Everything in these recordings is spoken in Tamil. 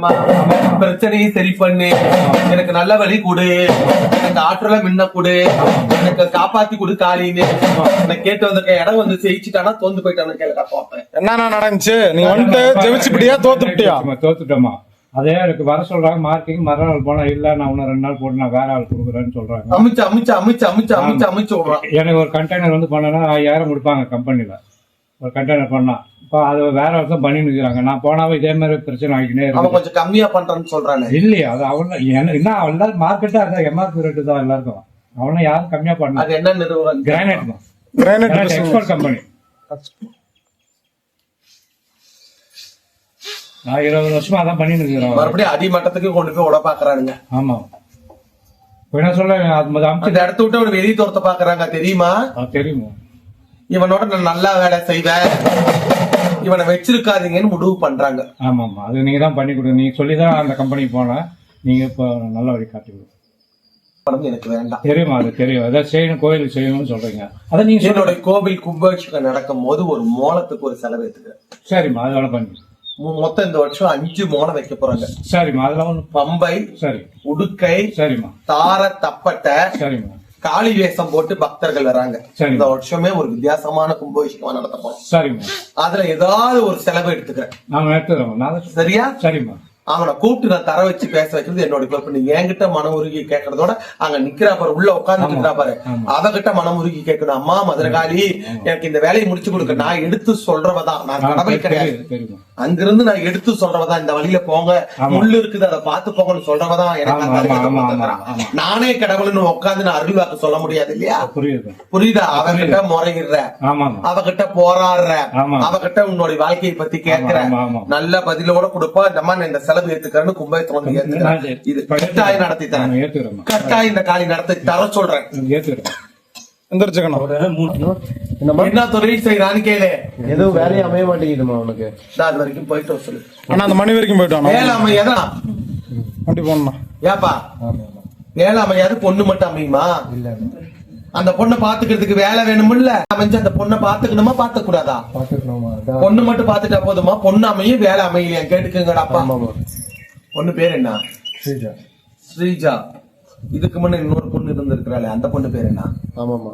அம்மா, பிரச்சனையை சரி பண்ணு. எனக்கு நல்ல வழி கொடு. எனக்கு ஆற்றல மின்ன கொடு. எனக்கு காப்பாத்தி கொடு காலின்னு நான் கேட்டு வந்திருக்க இடம் வந்து ஜெயிச்சுட்டானா தோந்து போயிட்டானு கேளுடா பாப்பேன் என்னண்ணா நடந்துச்சு? நீ வந்துட்டு ஜெயிச்சுப்பிட்டியா தோத்துப்பிட்டியா? தோத்துட்டோமா. அதே எனக்கு வர சொல்றாங்க மார்க்கிங் மறுநாள் போனா இல்ல நான் இன்னும் ரெண்டு நாள் போட்டு நான் வேற ஆள் கொடுக்குறேன்னு சொல்றாங்க. அமிச்சு அமிச்சு அமிச்சு அமிச்சு அமிச்சு அமிச்சு விடுறான். எனக்கு ஒரு கண்டெய்னர் வந்து பண்ணனா ஐயாயிரம் கொடுப்பாங்க கம்பெனில ஒரு கண்டெய்னர் பண்ணா. அது வேற ஒருத்தன் பண்ணிட்டு இருக்கிறாங்க நான் போனாவே இதே மாதிரி பிரச்சனை ஆகிக்கினே அவன் இருக்கு. கொஞ்சம் கம்மியா பண்றான்னு சொல்றானே. இல்லையே அது அவன் என்ன என்ன எல்லாரும் மார்க்கெட்டா இருக்கா எம்ஆர்பி ரேட்டு தான் எல்லாருக்கும். அவனை யாரும் கம்மியா பண்ணல. அது என்ன நிறுவனம்? கிரானைட் தான். கிரானைட் எக்ஸ்போர்ட் கம்பெனி நான் இருபது வருஷமா அதான் பண்ணிட்டு இருக்கிறேன் மறுபடியும் அடிமட்டத்துக்கு கொண்டு போய் விட பாக்குறானுங்க ஆமா. இப்ப என்ன சொல்ல அது அமுச்சு அந்த இடத்த விட்டு அவன் வெளியே துரத்த பாக்குறாங்க தெரியுமா? தெரியுமா? இவனோட நான் நல்லா வேலை செய்வேன். இவனை வச்சிருக்காதீங்கன்னு முடிவு பண்றாங்க. ஆமா ஆமா அது நீங்க தான் பண்ணி கொடுங்க. நீங்க சொல்லி தான் அந்த கம்பெனிக்கு போனேன். நீங்க இப்போ நல்ல வழி காட்டி கொடுங்க. படம் எனக்கு வேண்டாம். தெரியுமா? அது தெரியும். ஏதாவது செய்யணும் கோயிலுக்கு செய்யணும்னு சொல்றீங்க. அதை நீங்க சொல்லுங்க. என்னோட கோவில் கும்பாபிஷேகம் நடக்கும் போது ஒரு மோளத்துக்கு ஒரு செலவு எடுத்துக்கிறேன். சரிம்மா. அதெல்லாம் பண்ணி. மொத்தம் இந்த வருஷம் அஞ்சு மோளம் வைக்க போறாங்க. சரிம்மா. அதெல்லாம் பம்பை சரி. உடுக்கை சரிம்மா. தார தப்பட்டை சரிம்மா. காளி வேஷம் போட்டு பக்தர்கள் வராங்க. இந்த வருஷமே ஒரு வித்தியாசமான கும்பாபிஷேகம் நடத்த போறோம். சரிம்மா அதுல ஏதாவது ஒரு செலவு எடுத்துக்கிறேன். சரியா? சரிம்மா. அவனை கூப்பிட்டு நான் தர வச்சு பேச வைக்கிறது என்னோட பொறுப்பு நீ என்கிட்ட மன உருகி கேட்கறதோட அங்க நிக்கிறா பாரு உள்ள உட்கார்ந்து நிக்கிறா பாரு. அவகிட்ட மனம் உருகி கேட்கணும் அம்மா மதுரகாளி எனக்கு இந்த வேலையை முடிச்சு கொடுக்க. நான் எடுத்து சொல்றவதான். நான் கடவுள் கிடையாது. அங்கிருந்து நான் எடுத்து சொல்றவதான். இந்த வழியில போங்க. முள்ளு இருக்குது அதை பார்த்து போங்கன்னு சொல்றவதான் எனக்கு. நானே கடவுள்னு உட்கார்ந்து நான் அருள் வாக்கு சொல்ல முடியாது இல்லையா? புரியுது. அவகிட்ட முறையிடுற. அவகிட்ட போராடுற. அவகிட்ட உன்னோட வாழ்க்கையை பத்தி கேட்கிற. நல்ல பதிலோட கொடுப்பா. இந்த மாதிரி இந்த செலவு ஏத்துக்கிறேன்னு கும்பயத்துல வந்து ஏத்துக்கிறேன். இது கட்டாயம் நடத்தி தரேன் கட்டாயம் இந்த காலி நடத்தி தர சொல்றேன். எந்திரிச்சுக்கணும். என்ன தொழில் செய்யறான்னு கேளு. எதுவும் வேலையை அமைய மாட்டேங்குதுமா அவனுக்கு நான் அது வரைக்கும் போயிட்டு வர சொல்லு. அண்ணா அந்த மணி வரைக்கும் போயிட்டானா அப்படி போனா ஏப்பா? வேளாமையாது பொண்ணு மட்டும் அமையுமா? இல்ல அந்த பொண்ணை பாத்துக்கிறதுக்கு வேலை வேணும்ல அமைஞ்சு அந்த பொண்ணை பாத்துக்கணுமா பாத்துக்க கூடாதா பொண்ணு மட்டும் பாத்துட்டா போதுமா? பொண்ணு அமையும் வேலை அமையலையா? கேட்டுக்கங்கடா அப்பா. பொண்ணு பேர் என்ன? ஸ்ரீஜா. ஸ்ரீஜா. இதுக்கு முன்ன இன்னொரு பொண்ணு இருந்திருக்கிறாளே அந்த பொண்ணு பேர் என்ன? ஆமாமா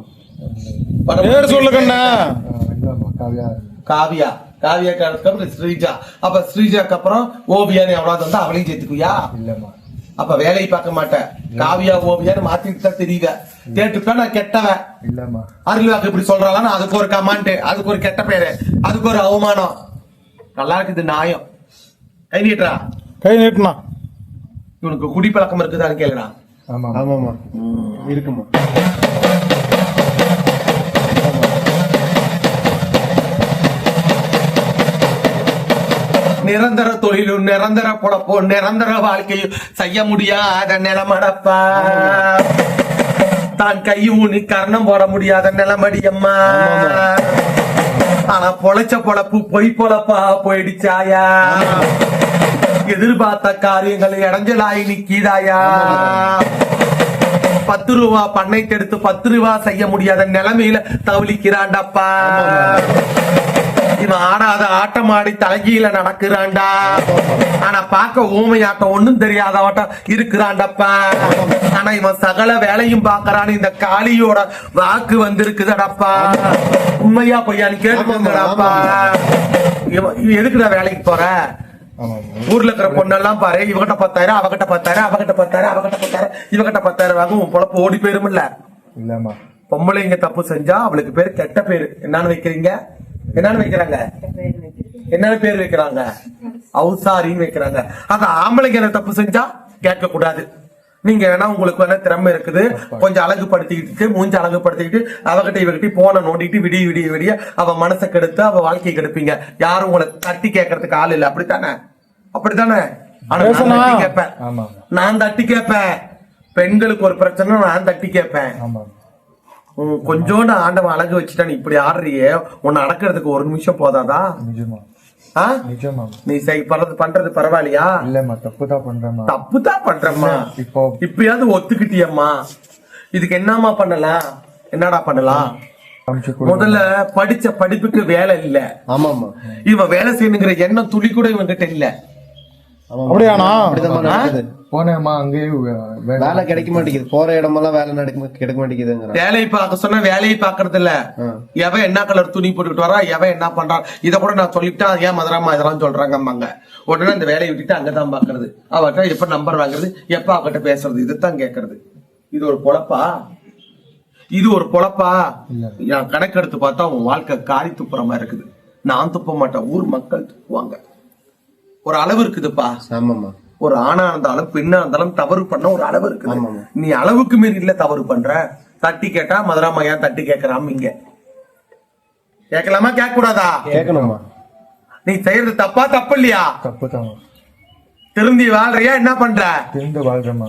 பேர் சொல்லு கண்ணா. ஆ, இல்லம்மா காவியா. காவியா காவியாக்கு அப்புறம் ஸ்ரீஜா. அப்ப ஸ்ரீஜாக்கு அப்புறம் ஓவியான்னு எவ்வளவு வந்தா அவளையும் சேர்த்துக்குவியா? இல்லம்மா. அப்ப வேலையை பார்க்க மாட்டேன். காவியா ஓவியான்னு மாத்திட்டு தான் தெரியுத கேட்டுப்பா நான் கெட்டவன் இல்லம்மா. அருள்வாக்கு இப்படி சொல்றாளான்னு அதுக்கு ஒரு கமாண்ட் அதுக்கு ஒரு கெட்ட பேரு அதுக்கு ஒரு அவமானம். நல்லா இருக்குது நியாயம் கை நீட்டுறா. கை நீட்டுனா. இவனுக்கு குடிப்பழக்கம் இருக்குதான்னு கேளுடா ஆமா ஆமாமா இருக்குமா நிரந்தர தொழிலும் நிரந்தர பொழப்பும் நிரந்தர வாழ்க்கையும் செய்ய முடியாத நிலமடப்பா. தான் கையும் ஊனி கர்ணம் போட முடியாத நிலமடி அம்மா ஆனா பொழைச்ச பொழப்பு பொய் பொழப்பா போயிடுச்சாயா? எதிர்பார்த்த காரியங்கள் இடைஞ்சலாய் நிக்கிதாயா பத்து ரூபா பண்ணை எடுத்து பத்து ரூபா செய்ய முடியாத நிலைமையில தவிலிக்கிறான்டாப்பா இவன் ஆடாத ஆட்டம் ஆடி தலைகீழ நடக்கிறான்டா ஆனா பார்க்க ஊமையாட்டம் ஒண்ணும் தெரியாதவட்டம் இருக்கிறான்டப்பா ஆனா இவன் சகல வேலையும் பாக்குறான் இந்த காளியோட வாக்கு வந்திருக்குதடப்பா. உண்மையா பொய்யான்னு கேட்டுக்கோங்கடாப்பா எதுக்குடா வேலைக்கு போற? ஊர்ல இருக்கிற பொண்ணெல்லாம் பாரு இவகிட்ட பத்தாயிரம் அவகிட்ட பத்தாயிரம் அவகிட்ட பத்தாயிரம் அவகிட்ட பத்தாயிரம் இவகிட்ட பத்தாயிரம் வாங்க உன் பொழப்பு ஓடி போயிருமில்ல இல்லம்மா. பொம்பளைங்க தப்பு செஞ்சா அவளுக்கு பேரு கெட்ட பேரு. என்னன்னு வைக்கிறீங்க? என்னன்னு வைக்கிறாங்க? என்னன்னு பேர் வைக்கிறாங்க? அவுசாரின்னு வைக்கிறாங்க. அந்த ஆம்பளைங்க தப்பு செஞ்சா? கேட்க கூடாது நீங்க வேணா உங்களுக்கு வேணா திறமை இருக்குது. கொஞ்சம் அழகுபடுத்திக்கிட்டு மூஞ்சி அழகுபடுத்திக்கிட்டு அவகிட்ட இவகிட்ட போன நோண்டிட்டு விடிய விடிய விடிய அவ மனசை கெடுத்து அவ வாழ்க்கையை கெடுப்பீங்க. யாரும் உங்களை தட்டி கேட்கறதுக்கு ஆள் இல்ல. அப்படித்தானே? அப்படித்தானே? கேட்பேன் நான் தட்டி கேட்பேன் பெண்களுக்கு ஒரு பிரச்சனை நான் தட்டி கேட்பேன் கொஞ்சோண்டு ஆண்டவன் அழகு வச்சுட்டா நீ இப்படி ஆடுறியே? உன்னை அடக்கிறதுக்கு ஒரு நிமிஷம் போதாதா? நிஜமா ஆ? நிஜமா. நீ செய் பண்றது பண்றது பரவாயில்லையா? இல்லம்மா தப்பு தான் பண்றேம்மா. தப்பு தான் பண்றம்மா இப்போ இப்பயாவது ஒத்துக்கிட்டியம்மா. இதுக்கு என்னம்மா பண்ணலாம் என்னடா பண்ணலாம் முதல்ல படிச்ச படிப்புக்கு வேலை இல்ல. ஆமாமா இவன் வேலை செய்யணுங்கிற எண்ணம் துளி கூட இவன் கிட்ட இல்ல. அப்படியாண்ணா? போனேம்மா அங்கேயே வேலை கிடைக்க மாட்டேங்குது. போற இடமெல்லாம் வேலை நடக்க கிடைக்க மாட்டேங்குதுங்கிறான். வேலையை பார்க்க சொன்னா வேலையை பாக்குறது இல்ல. எவன் என்ன கலர் துணி போட்டுக்கிட்டு வரா எவன் என்ன பண்றான்? இத கூட நான் சொல்லிட்டா ஏன் மதுராமா இதெல்லாம் சொல்றாங்க அம்மாங்க உடனே அந்த வேலையை விட்டுட்டு அங்கதான் பாக்குறது அவர்கிட்ட எப்ப நம்பர் வாங்குறது எப்ப அவகிட்ட பேசுறது இதுதான் கேக்குறது. இது ஒரு பொழப்பா? இது ஒரு பொழப்பா? என் கணக்கெடுத்து பார்த்தா உன் வாழ்க்கை காரி துப்புற மாதிரி இருக்குது. நான் துப்ப மாட்டேன். ஊர் மக்கள் துப்புவாங்க. ஒரு அளவு இருக்குதுப்பா. ஒரு ஆணா இருந்தாலும் பெண்ணா இருந்தாலும் தவறு பண்ண ஒரு அளவு இருக்குது. நீ அளவுக்கு மீறி இல்ல தவறு பண்ற. தட்டி கேட்டா மதுராமா ஏன் தட்டி கேட்கறாம இங்க? கேட்கலாமா கேட்க கூடாதா கேட்கணுமா நீ செய்யறது தப்பா தப்பு இல்லையா? தப்பு தாம்மா திருந்தி வாழ்றியா என்ன பண்ற? திருந்து வாழ்றேம்மா.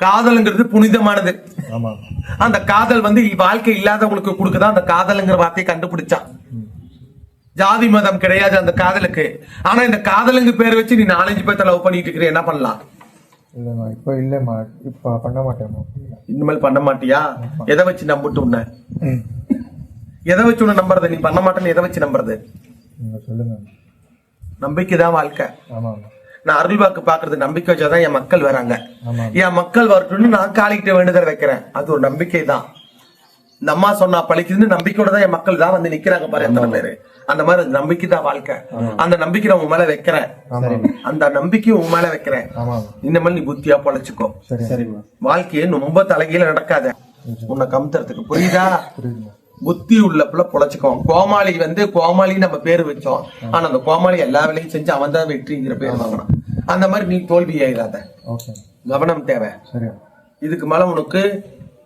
காதல்ங்கிறது புனிதமானது. அந்த காதல் வந்து வாழ்க்கை இல்லாதவங்களுக்கு கொடுக்குதான் அந்த காதல்ங்கிற வார்த்தையை கண்டுபிடிச்சான். ஜாதி மதம் கிடையாது அந்த காதலுக்கு. ஆனா இந்த காதலுங்க பேர் வச்சு நீ நாலஞ்சு பேர்த்த லவ் பண்ணிட்டு இருக்கிற என்ன பண்ணலாம்? இல்லைம்மா இப்போ இல்லைம்மா இப்போ பண்ண மாட்டேம்மா. இனிமேல் பண்ண மாட்டியா? எதை வச்சு நம்பிட்டு உன்ன? எதை வச்சு உன்னை நம்புறது? நீ பண்ண மாட்டேன்னு எதை வச்சு நம்புறது? சொல்லுங்க. நம்பிக்கை தான் வாழ்க்கை. ஆமாம்மா. நான் அருள் வாக்கு பாக்குறது நம்பிக்கை வச்சாதான் என் மக்கள் வராங்க. ஆமா. என் மக்கள் வரட்டும்னு நான் காலிக்கிட்ட வேண்டுதல் வைக்கிறேன். அது ஒரு நம்பிக்கை தான். இந்த அம்மா சொன்னா பழிக்குதுன்னு நம்பிக்கையோட தான் என் மக்கள் தான் வந்து நிக்கிறாங்க பாரு எத்தனை பேரு. அந்த மாதிரி நம்பிக்கை தான் வாழ்க்கை. அந்த நம்பிக்கை நான் உன் மேல வைக்கிறேன். அந்த நம்பிக்கையை உன் மேல வைக்கிறேன். ஆமாம் இனிமேல் நீ புத்தியா பொழைச்சுக்கோ. வாழ்க்கையை ரொம்ப தலைகீழ நடக்காத. உன்னை கமுத்துறதுக்கு புரியுதா? புத்தி உள்ள புள்ள பொழைச்சுக்கோ. கோமாளி வந்து கோமாளி நம்ம பேர் வச்சோம். ஆனா அந்த கோமாளி எல்லா வேலையும் செஞ்சு அவன் தான் வெற்றிங்கிற பேர் வாங்கினான் அந்த மாதிரி நீ தோல்வி ஆயிடாத ஓகே. கவனம் தேவை. சரி. இதுக்கு மேல உனக்கு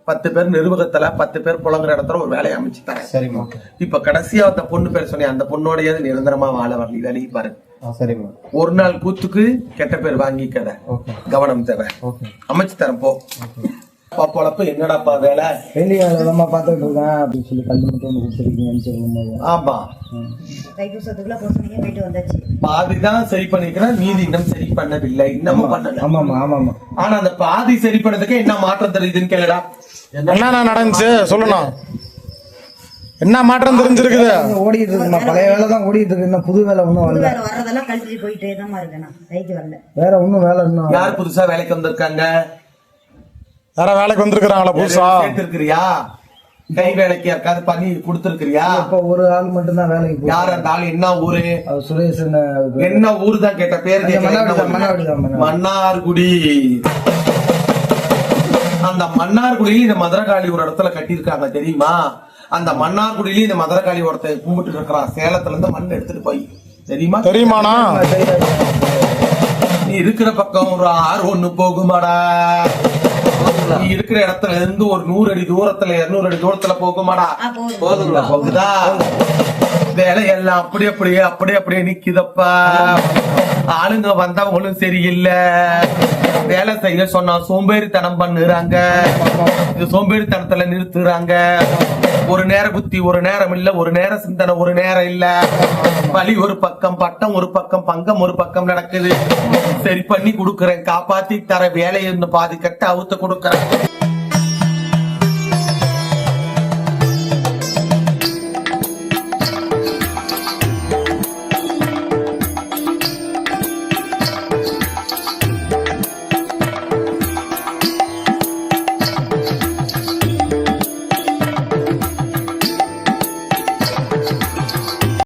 பத்து பேர் நிர்வாகத்துல பத்து பேர் புலங்குற இடத்துல ஒரு வேலையை அமைச்சு தரேன். சரிம்மா. இப்ப கடைசியா அந்த பொண்ணு பேர் சொன்னேன் அந்த பொண்ணோடையாவது நிரந்தரமா வாழ வரலி வேலைக்கு பாரு. சரிம்மா. ஒரு நாள் கூத்துக்கு கெட்ட பேர் வாங்கிக்கத கவனம் தேவை. அமைச்சு தரேன் போ. பொழப்பு என்னடாப்பா வேலை? வெளி வேலைமா பார்த்துட்டு இருக்கேன் அப்படின்னு சொல்லி கல் மட்டும் வந்து கொடுத்துருக்கீங்கன்னு சொல்லும்போது. ஆமா. தைப்பூசத்துக்குள்ள போக சொன்னீங்க போயிட்டு வந்தாச்சு. பாதிதான் சரி பண்ணிக்கிறேன் மீதி இன்னும் சரி பண்ணவில்லை இன்னமும் பண்ணல. ஆமாம்மா ஆமாம்மா. ஆனா அந்த பாதி சரி பண்ணதுக்கு என்ன மாற்றம் தெரியுதுன்னு கேளுடா. என்னண்ணா நடந்துச்சு? சொல்லுண்ணா என்ன மாற்றம் தெரிஞ்சிருக்குது? ஓடிட்டு இருக்குமா பழைய வேலை தான் ஓடிட்டு இருக்கு இன்னும் புது வேலை ஒன்றும் வரல. வேலை வர்றதெல்லாம் கழிச்சுட்டு போயிட்டே தான் இருக்கேன் வேற ஒன்றும் வேலை இன்னும் யார் புதுசா வேலைக்கு வந்திருக்காங்க? யாரா வேலைக்கு வந்திருக்கிறாங்களா புதுசா? சேர்த்திருக்கிறியா கை வேலைக்கு யாருக்காவது பண்ணி கொடுத்திருக்கிறியா? இப்போ ஒரு ஆள் மட்டும்தான் வேலைக்கு போய் யார் அந்த ஆள்? என்ன ஊரு? சுரேஷ் என்ன ஊரு தான் கேட்ட பேர் மன்னார்குடி தான், தான், அந்த மன்னார்குடியில இந்த மதுரகாளி ஒரு இடத்துல கட்டியிருக்காங்க தெரியுமா? அந்த மன்னார்குடியில இந்த மதுரகாளி ஒருத்தன் கும்பிட்டு இருக்கிறான். சேலத்துல இருந்து மண் எடுத்துட்டு போய். தெரியுமா? தெரியுமாண்ணா? நீ இருக்கிற பக்கம் ஒரு ஆறு ஒண்ணு போகுமாடா. நீ இருக்கிற இடத்துல இருந்து ஒரு நூறு அடி தூரத்துல இருநூறு அடி தூரத்துல போகுமாடா? ஆ, போகுது. போகுதா? வேலையெல்லாம் அப்படி அப்படியே அப்படி அப்படியே நிக்குதப்பா. ஆளுங்க வந்தவங்களும் சரியில்லை. வேலை செய்ய சொன்னா சோம்பேறித்தனம் பண்ணுறாங்க. இது சோம்பேறித்தனத்துல நிறுத்துறாங்க. ஒரு நேர புத்தி ஒரு நேரம் இல்ல. ஒரு நேர சிந்தனை ஒரு நேரம் இல்ல. பலி ஒரு பக்கம் பட்டம் ஒரு பக்கம் பங்கம் ஒரு பக்கம் நடக்குது. சரி பண்ணி கொடுக்குறேன். காப்பாத்தி தர வேலையை பாதி கட்ட அவுத்து கொடுக்குறேன்.